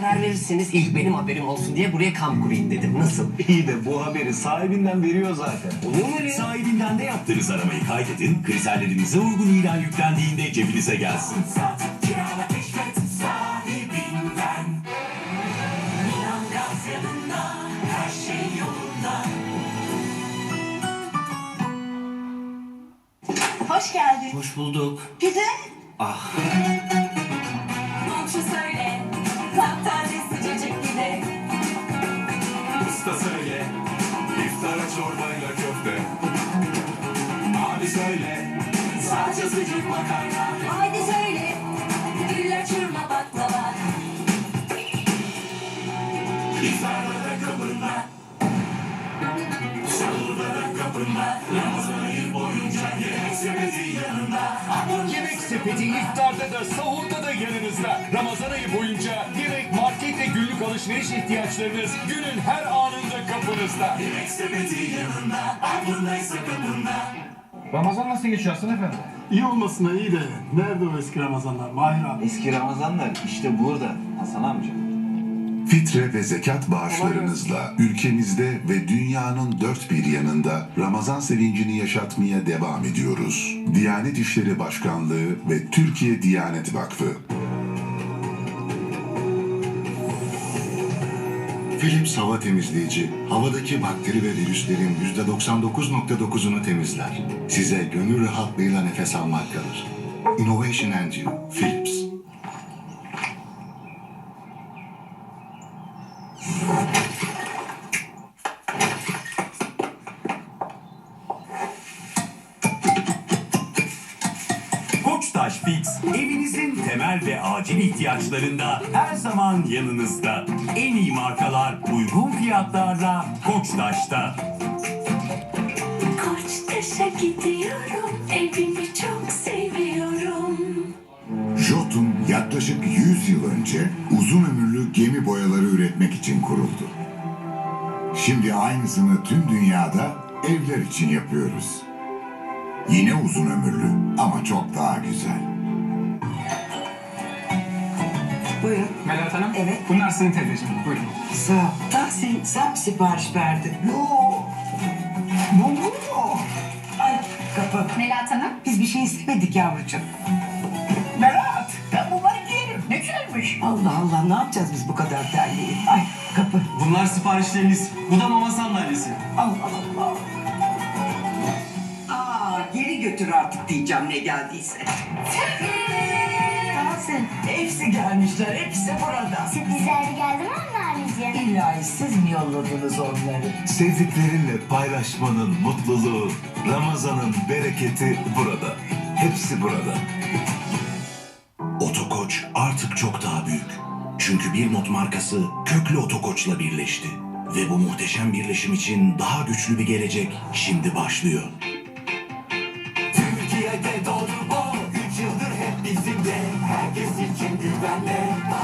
Karar verirseniz ilk benim haberim olsun diye buraya kamp kurayım dedim. Nasıl? İyi de bu haberi sahibinden veriyor zaten. Olur mu öyle? Sahibinden de yaptığınız aramayı kaydedin. Kriterlerinize uygun ilan yüklendiğinde cebinize gelsin. Hoş geldin. Hoş bulduk. Güzel. Ah. Çorbayla köfte. Abi söyle, Salça sucuk makarna. Haydi söyle. Güller çırma baklava. iftarlara kapında. Sahurlara kapında. Ramazan ayı boyunca yemek sepeti yanında. Yemek sepeti iftarda da sahurda da yanınızda. Ramazan ayı boyunca gerek market ve günlük alışveriş ihtiyaçlarınız günün her kapınızda. Yemek sepeti yanında. Aklındaysa kapında. Ramazan nasıl geçiyor Hasan Efendi? İyi olmasına iyi de nerede o eski Ramazanlar Mahir abi? Eski Ramazanlar işte burada Hasan amca. Fitre ve zekat bağışlarınızla ülkemizde ve dünyanın dört bir yanında Ramazan sevincini yaşatmaya devam ediyoruz. Diyanet İşleri Başkanlığı ve Türkiye Diyanet Vakfı. Philips hava temizleyici, havadaki bakteri ve virüslerin %99.9'unu temizler. Size gönül rahatlığıyla nefes almak kalır. Innovation and You, Philips. Koçtaş Fix, evinizin temel ve acil ihtiyaçlarında her zaman yanınızda. En iyi markalar, uygun fiyatlarla Koçtaş'ta. Koçtaş'a gidiyorum. Evimi çok seviyorum. Jotun yaklaşık 100 yıl önce uzun ömürlü gemi boyaları üretmek için kuruldu. Şimdi aynısını tüm dünyada evler için yapıyoruz. Yine uzun ömürlü ama çok daha güzel. Buyurun. Melahat Hanım. Evet. Bunlar sizin teyzeciğim. Buyurun. Sağ ol. Tahsin sen mi sipariş verdin? Yok. Ne oluyor? Ay kapı. Melahat Hanım. Biz bir şey istemedik yavrucuğum. Berat ben bunları giyerim. Ne güzelmiş. Allah Allah ne yapacağız biz bu kadar terliği? Ay kapı. Bunlar siparişleriniz. Bu da mama sandalyesi. Allah Allah. Götür artık diyeceğim ne geldiyse. Tahsin hepsi gelmişler. Hepsi burada. Sürprizler geldi mi anneciğim? İlahi siz mi yolladınız onları? Sevdiklerinle paylaşmanın mutluluğu, Ramazan'ın bereketi burada. Hepsi burada. Otokoç artık çok daha büyük. Çünkü bir not markası köklü Otokoç'la birleşti. Ve bu muhteşem birleşim için daha güçlü bir gelecek şimdi başlıyor. Monday.